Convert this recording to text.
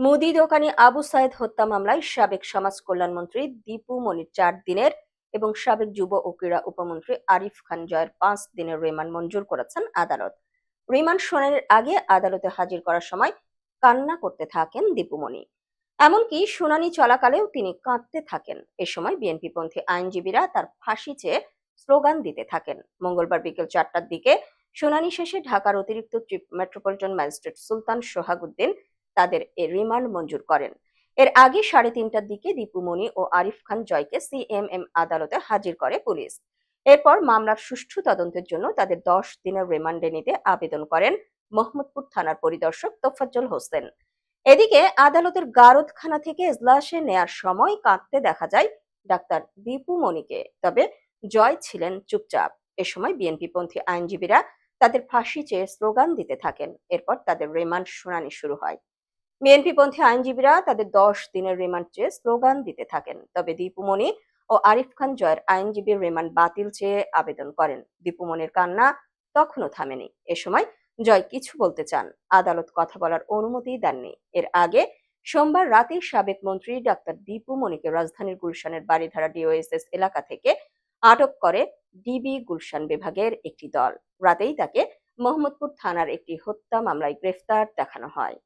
মুদি দোকানি আবু সাইদ হত্যা মামলায় সাবেক সমাজ কল্যাণ মন্ত্রী দীপু মনির চার দিনের এবং সাবেক যুব ও ক্রীড়া উপমন্ত্রী আরিফ খান জয়ের পাঁচ দিনের রিমান্ড মঞ্জুর করেছেন আদালত। রিমান্ড শুনানির আগে আদালতে হাজির করার সময় কান্না করতে থাকেন দীপুমণি এমনকি শুনানি চলাকালেও তিনি কাঁদতে থাকেন। এ সময় বিএনপিপন্থী আইনজীবীরা তার ফাঁসি চেয়ে স্লোগান দিতে থাকেন। মঙ্গলবার বিকেল চারটার দিকে শুনানি শেষে ঢাকার অতিরিক্ত মেট্রোপলিটন ম্যাজিস্ট্রেট সুলতান সোহাগুদ্দিন তাদের এ রিমান্ড মঞ্জুর করেন। এর আগে সাড়ে তিনটার দিকে দীপুমণি ও আরিফ খান জয়কে সিএমএম আদালতে হাজির করে পুলিশ। এরপর মামলার সুষ্ঠু তদন্তের জন্য তাদের দশ দিনের রিমান্ডে নিতে আবেদন করেন মোহাম্মদপুর থানার পরিদর্শক তোফাজ্জল হোসেন। এদিকে আদালতের গারদখানা থেকে এজলাসে নেয়ার সময় কাঁদতে দেখা যায় ডাক্তার দীপু মণিকে তবে জয় ছিলেন চুপচাপ। এ সময় বিএনপিপন্থী আইনজীবীরা তাদের ফাঁসি চেয়ে স্লোগান দিতে থাকেন। এরপর তাদের রিমান্ড শুনানি শুরু হয়। বিএনপিপন্থী আইনজীবীরা তাদের দশ দিনের রিমান্ড চেয়ে স্লোগান দিতে থাকেন। তবে দীপুমণি ও আরিফ খান জয়ের আইনজীবীর রিমান্ড বাতিল চেয়ে আবেদন করেন। দীপুমণির কান্না তখনও থামেনি। এ সময় জয় কিছু বলতে চান। আদালত কথা বলার অনুমতি দেননি। এর আগে সোমবার রাতে সাবেক মন্ত্রী ডাক্তার দীপু মনিকে রাজধানীর গুলশানের বাড়িধারা ডিওএসএস এলাকা থেকে আটক করে ডিবি গুলশান বিভাগের একটি দল। রাতেই তাকে মোহাম্মদপুর থানার একটি হত্যা মামলায় গ্রেফতার দেখানো হয়।